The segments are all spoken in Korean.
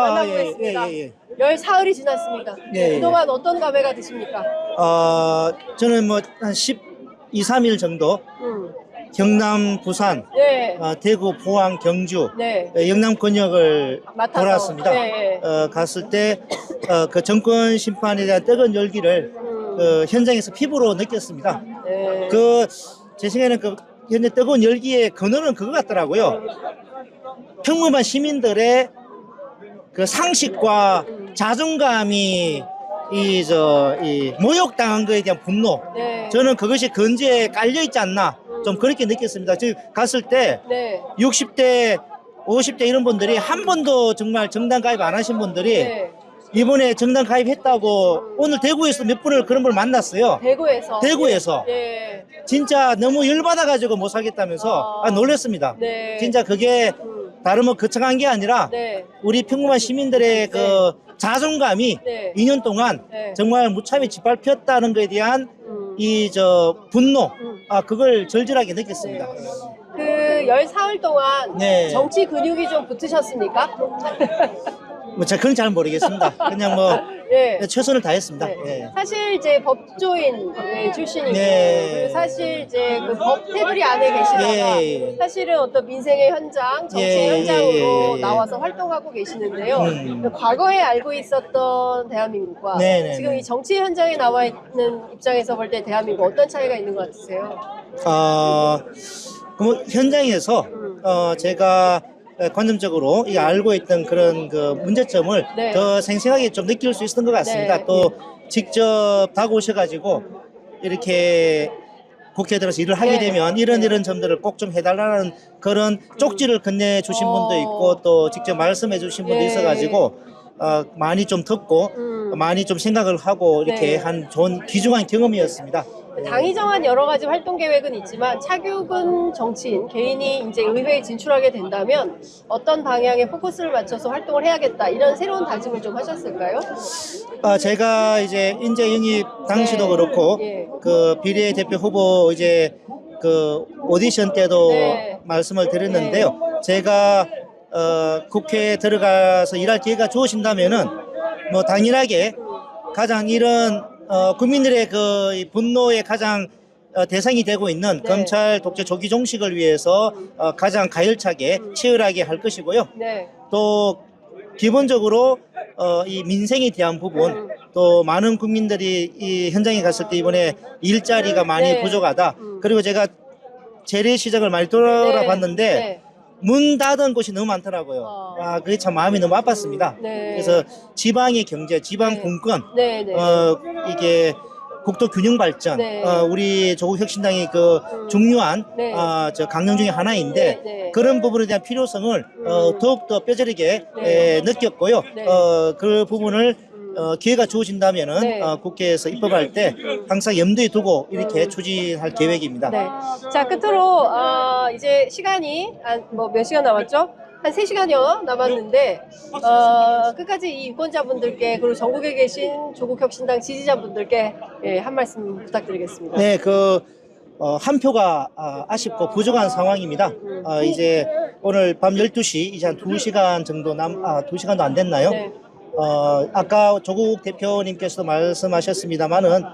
만나보겠습니다. 예, 예, 예. 열 사흘이 지났습니다. 예, 예. 그동안 어떤 감회가 드십니까? 어, 저는 뭐 한 12, 3일 정도 음. 경남, 부산, 네. 어, 대구, 포항, 경주, 네. 어, 영남 권역을 맡아서. 돌았습니다. 네. 어, 갔을 때 어, 그 정권 심판에 대한 뜨거운 열기를 음. 그 현장에서 피부로 느꼈습니다. 네. 그 제 생각에는 그 현재 뜨거운 열기의 근원은 그거 같더라고요. 평범한 시민들의 그 상식과 자존감이 이저이 모욕당한 거에 대한 분노. 네. 저는 그것이 건재에 깔려 있지 않나 좀 그렇게 느꼈습니다. 즉 갔을 때 네. 60대, 50대 이런 분들이 한 번도 정말 정당 가입 안 하신 분들이 네. 이번에 정당 가입했다고 오늘 대구에서 몇 분을 그런 걸 만났어요. 대구에서. 대구에서 네. 진짜 너무 열받아가지고 못 살겠다면서 아, 놀랬습니다. 네. 진짜 그게 음. 다른 뭐 거창한 게 아니라 네. 우리 평범한 시민들의 그 자존감이 네. 2년 동안 네. 정말 무참히 짓밟혔다는 것에 대한 음. 이저 분노 음. 아 그걸 절절하게 느꼈습니다. 그열 사흘 동안 네. 정치 근육이 좀 붙으셨습니까? 뭐 제가 그건 잘 모르겠습니다. 그냥 뭐 네. 최선을 다했습니다. 네. 예. 사실 이제 법조인 네, 출신이고 네. 그리고 사실 이제 그법 테두리 안에 계시다가 예. 사실은 어떤 민생의 현장, 정치 예, 현장으로 예, 예, 예. 나와서 활동하고 계시는데요. 음. 그 과거에 알고 있었던 대한민국과 네, 네, 지금 네. 이 정치 현장에 나와 있는 입장에서 볼 때 대한민국 어떤 차이가 있는 것 같으세요? 어, 그뭐 현장에서 음. 어, 제가 관념적으로 이 알고 있던 그런 그 문제점을 네. 더 생생하게 좀 느낄 수 있었던 것 같습니다. 네. 또 직접 다가오셔가지고 이렇게 국회에 들어서 일을 하게 네. 되면 이런 네. 이런 점들을 꼭 좀 해달라는 그런 쪽지를 건네 주신 어. 분도 있고 또 직접 말씀해 주신 분도 예. 있어가지고 어, 많이 좀 듣고 음. 많이 좀 생각을 하고 이렇게 네. 한 좋은 귀중한 경험이었습니다. 당이 정한 여러 가지 활동 계획은 있지만 차규근 정치인 개인이 이제 의회에 진출하게 된다면 어떤 방향에 포커스를 맞춰서 활동을 해야겠다 이런 새로운 다짐을 좀 하셨을까요? 아, 제가 이제 인재 영입 당시도 네. 그렇고 예. 그 비례 대표 후보 이제 그 오디션 때도 네. 말씀을 드렸는데요. 제가 어, 국회에 들어가서 일할 기회가 주어진다면은 뭐 당연하게 가장 이런 어, 국민들의 그이 분노의 가장 어, 대상이 되고 있는 네. 검찰 독재 조기 종식을 위해서 어, 가장 가열차게 치열하게 할 것이고요. 네. 또 기본적으로 어, 이 민생에 대한 부분 또 많은 국민들이 이 현장에 갔을 때 이번에 일자리가 많이 네. 부족하다. 음. 그리고 제가 재래시장을 많이 돌아봤는데 네. 문 닫은 곳이 너무 많더라고요. 어. 아, 그게 참 마음이 너무 아팠습니다. 네. 그래서 지방의 경제, 지방 네. 공권, 네. 네. 어, 이게 국도 균형 발전, 네. 어, 우리 조국 혁신당의 그 음. 중요한 네. 어, 저 강령 중에 하나인데 네, 네. 그런 부분에 대한 필요성을 어, 음. 더욱더 뼈저리게 네. 에, 느꼈고요. 네. 어, 그 부분을 음. 어, 기회가 주어진다면은 네. 어, 국회에서 입법할 때 항상 염두에 두고 이렇게 음. 추진할 계획입니다. 네. 자, 끝으로 어, 이제 시간이 뭐 몇 시간 남았죠? 한 3시간여 남았는데 어, 끝까지 이 유권자분들께 그리고 전국에 계신 조국혁신당 지지자분들께 예, 한 말씀 부탁드리겠습니다. 네, 그, 어, 한 표가 아, 아쉽고 부족한 상황입니다. 음. 어, 이제 오늘 밤 12시, 이제 한 2시간 정도 남, 아, 2시간도 안 됐나요? 네. 어, 아까 조국 대표님께서도 말씀하셨습니다만은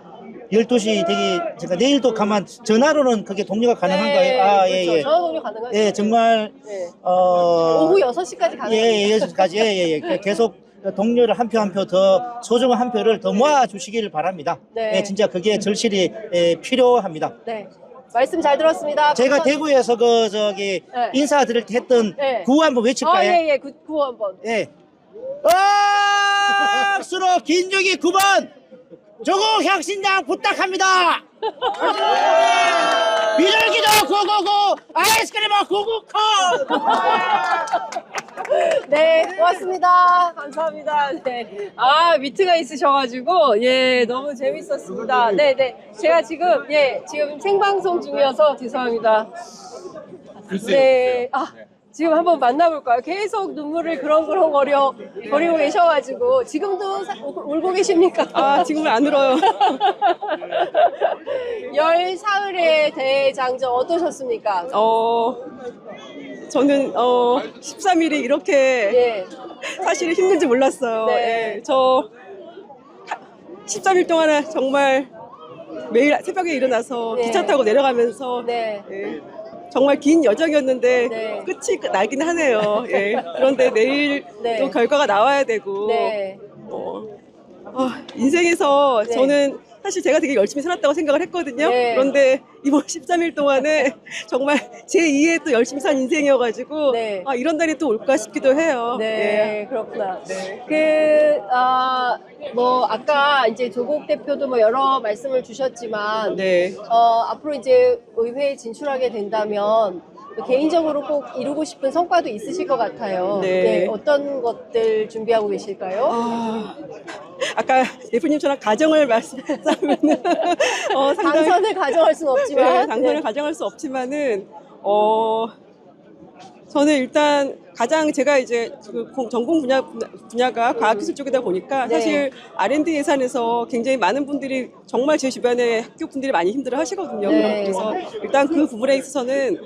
12시 되기, 제가 내일도 가만, 전화로는 그게 동료가 가능한가요? 아, 예, 그렇죠. 예. 전화 동료 가능하죠. 예, 정말, 네. 어, 오후 6시까지 가능합니다. 예, 예, 여기까지, 예, 예, 예. 계속 동료를 한 표 한 표 더, 소중한 한 표를 더 모아 주시기를 바랍니다. 네. 예, 진짜 그게 절실히 예, 필요합니다. 네. 말씀 잘 들었습니다. 제가 박선- 대구에서 그 저기 네. 인사드릴 때 했던 네. 구호 한번 아, 외칠까요? 예, 예. 구, 구호 한번. 예. 억수로 긴저기 9번 조국 혁신당 부탁합니다. 비둘기도 999 아이스크림은 999 네, 고맙습니다. 감사합니다. 네. 아, 미트가 있으셔가지고, 예, 너무 재밌었습니다. 네, 네. 제가 지금, 예, 지금 생방송 중이어서 죄송합니다. 네. 아, 지금 한번 만나볼까요? 계속 눈물을 그렁그렁 거려, 거리고 계셔가지고, 지금도 사- 울- 울고 계십니까? 아, 지금은 안 울어요. 열 사흘의 대장정 어떠셨습니까? 어, 저는 어, 13일이 이렇게 예. 사실은 힘든지 몰랐어요. 네. 예, 저 13일 동안 정말 매일 새벽에 일어나서 네. 기차 타고 내려가면서 네. 예, 정말 긴 여정이었는데 네. 끝이 나긴 하네요. 예, 그런데 내일 네. 또 결과가 나와야 되고 네. 어, 아, 인생에서 네. 저는 사실 제가 되게 열심히 살았다고 생각을 했거든요. 네. 그런데 이번 13일 동안에 정말 제 2의 또 열심히 산 인생이어가지고 네. 아, 이런 날이 또 올까 싶기도 해요. 네, 그렇구나. 네. 그, 아, 뭐, 아까 이제 조국 대표도 뭐 여러 말씀을 주셨지만, 네. 어, 앞으로 이제 의회에 진출하게 된다면, 개인적으로 꼭 이루고 싶은 성과도 있으실 것 같아요. 네. 어떤 것들 준비하고 계실까요? 아, 아까 대표님처럼 가정을 말씀하자면 어, 상당히 당선을 가정할 수는 없지만. 네, 당선을 네. 가정할 수 없지만은 어 저는 일단 가장 제가 이제 그 공- 전공 분야 분야가 과학기술 쪽이다 보니까 네. 사실 R&D 예산에서 굉장히 많은 분들이 정말 제 주변에 학교 분들이 많이 힘들어 하시거든요. 네. 그래서 일단 그 부분에 있어서는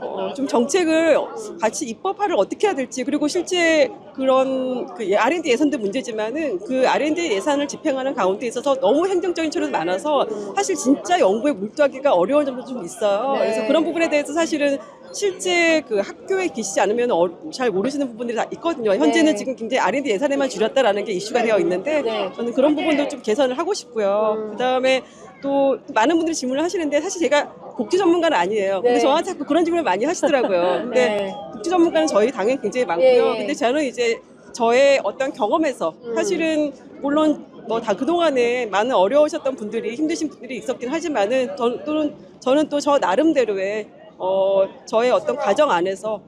어, 좀 정책을 같이 입법화를 어떻게 해야 될지 그리고 실제 그런 그 R&D 예산도 문제지만은 그 R&D 예산을 집행하는 가운데 있어서 너무 행정적인 처리도 많아서 사실 진짜 연구에 몰두하기가 어려운 점도 좀 있어요. 네. 그래서 그런 부분에 대해서 사실은 실제 그 학교에 계시지 않으면 어, 잘 모르시는 부분들이 다 있거든요. 현재는 네. 지금 굉장히 R&D 예산에만 줄였다라는 게 이슈가 되어 있는데 네. 저는 그런 부분도 좀 개선을 하고 싶고요. 음. 그다음에 또 많은 분들이 질문을 하시는데 사실 제가 복지 전문가는 아니에요. 근데 네. 저한테 자꾸 그런 질문을 많이 하시더라고요. 근데 네. 복지 전문가는 저희 당연히 굉장히 많고요. 예, 예. 근데 저는 이제 저의 어떤 경험에서 음. 사실은 물론 뭐 다 그동안에 많은 어려우셨던 분들이 힘드신 분들이 있었긴 하지만은 저, 또는 저는 또 저 나름대로의 어 저의 어떤 가정 안에서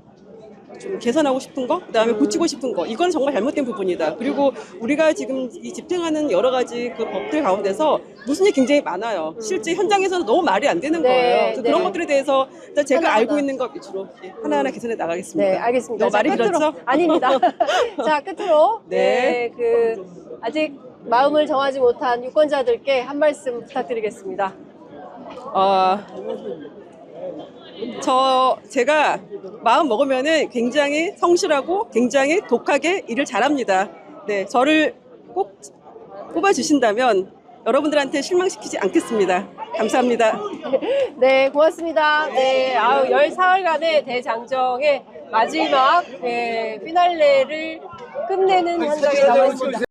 좀 개선하고 싶은 거, 그다음에 음. 고치고 싶은 거, 이건 정말 잘못된 부분이다. 그리고 우리가 지금 이 집행하는 여러 가지 그 법들 가운데서 무슨 일이 굉장히 많아요. 실제 현장에서는 너무 말이 안 되는 음. 네, 거예요. 그래서 네. 그런 것들에 대해서 일단 제가 하나하나. 알고 있는 것 위주로 예, 하나하나 개선해 나가겠습니다. 네, 알겠습니다. 너무 말이 끝으로. 길었죠? 아닙니다. 자, 끝으로. 네. 네. 그, 아직 마음을 정하지 못한 유권자들께 한 말씀 부탁드리겠습니다. 어, 저 제가 마음 먹으면은 굉장히 성실하고 굉장히 독하게 일을 잘합니다. 네, 저를 꼭 뽑아 주신다면 여러분들한테 실망시키지 않겠습니다. 감사합니다. 네, 고맙습니다. 네, 아우, 14일간의 대장정의 마지막, 네, 피날레를 끝내는 현장에 나와 있습니다.